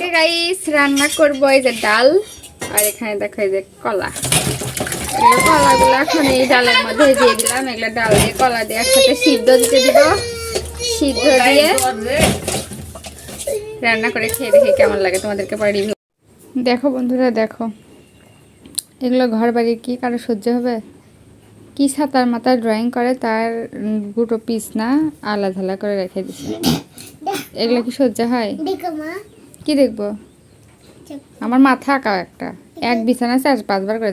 আজকে গাইস রান্না করব এই যে ডাল আর এখানে দেখো এই যে কলা। এগুলো কলাগুলো এখন এই ডালের মধ্যে দিয়ে দিলাম। এগুলো ডাল দিয়ে কলা দিয়ে একসাথে সিদ্ধ দিতে দিব। সিদ্ধ দিয়ে রান্না করে খেয়ে দেখি কেমন লাগে তোমাদেরকে পরে রিভিউ দেখো বন্ধুরা দেখো। এগুলো ঘর বাড়ি কি কারও সহ্য হবে? কি সাঁতার মাথায় ড্রয়িং করে তার গুটো পিস না আলাদা করে রেখে দিছে। এগুলো কি সহ্য হয়? দেখো মা। কি দেখব? আমার মাথা আঁকা একটা। এক বিছানা চার পাঁচবার করে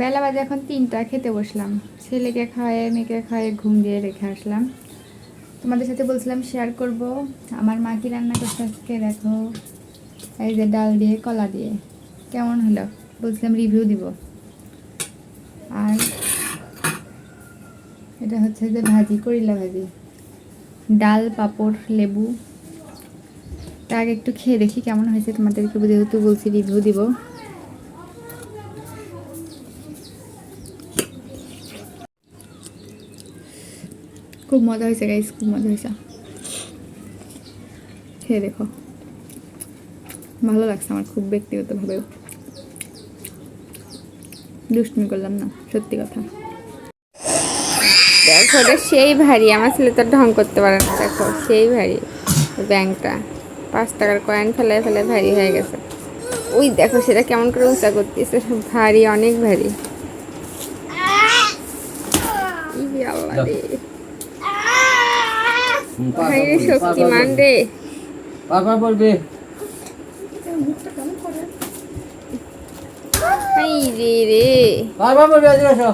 বেলা বাজে এখন তিনটা, খেতে বসলাম। ছেলেকে খাওয়াই মেয়েকে খাওয়াই ঘুম দিয়ে রেখে আসলাম। তোমাদের সাথে বলছিলাম শেয়ার করব। আমার মা কি রান্না করছে আজকে দেখো। এই যে ডাল দিয়ে, কলা দিয়ে। কেমন হলো? বলছিলাম রিভিউ দিব। আর এটা হচ্ছে যে ভাজি, করিলা ভাজি। ডাল, পাঁপড়, লেবু। তার আগে একটু খেয়ে দেখি কেমন হয়েছে তোমাদেরকে, যেহেতু বলছি রিভিউ দিব। খুব মজা হয়েছে গাইস খুব মজা হয়েছে। খেয়ে দেখো। ভালো লাগছে আমার খুব ব্যক্তিগতভাবেও। দুষ্টুমি করলাম না, সত্যি কথা। দেখো সেই ভারী, আমার ছেলে তো ঢং করতে পারে না, দেখো, সেই ভারী ব্যাংকটা। পাঁচ টাকার কয়েন ফেলায় ফেলায় ভারী হয়ে গেছে। ওই দেখো সেটা কেমন করে উঁচা করতেছে ভারী অনেক ভারী। শক্তিমান রে পাপা বলবে রে। রে। বাবা বলবে আসো।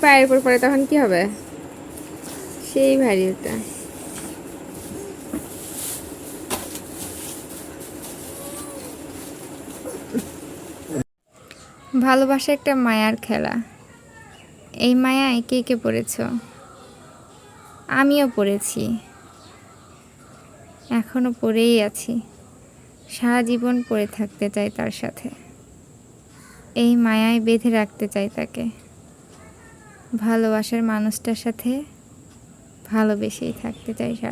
পায়ের উপর পড়ে, তখন কি হবে? সেই ভারী ওটা। ভালোবাসা একটা মায়ার খেলা। এই মায়ায় কে কে পড়েছ? আমিও পড়েছি। এখনও পড়েই আছি। সারা জীবন পড়ে থাকতে চাই তার সাথে। এই মায়ায় বেঁধে রাখতে চাই তাকে। ভালোবাসার মানুষটার সাথে ভালোবেসেই থাকতে চাই সারা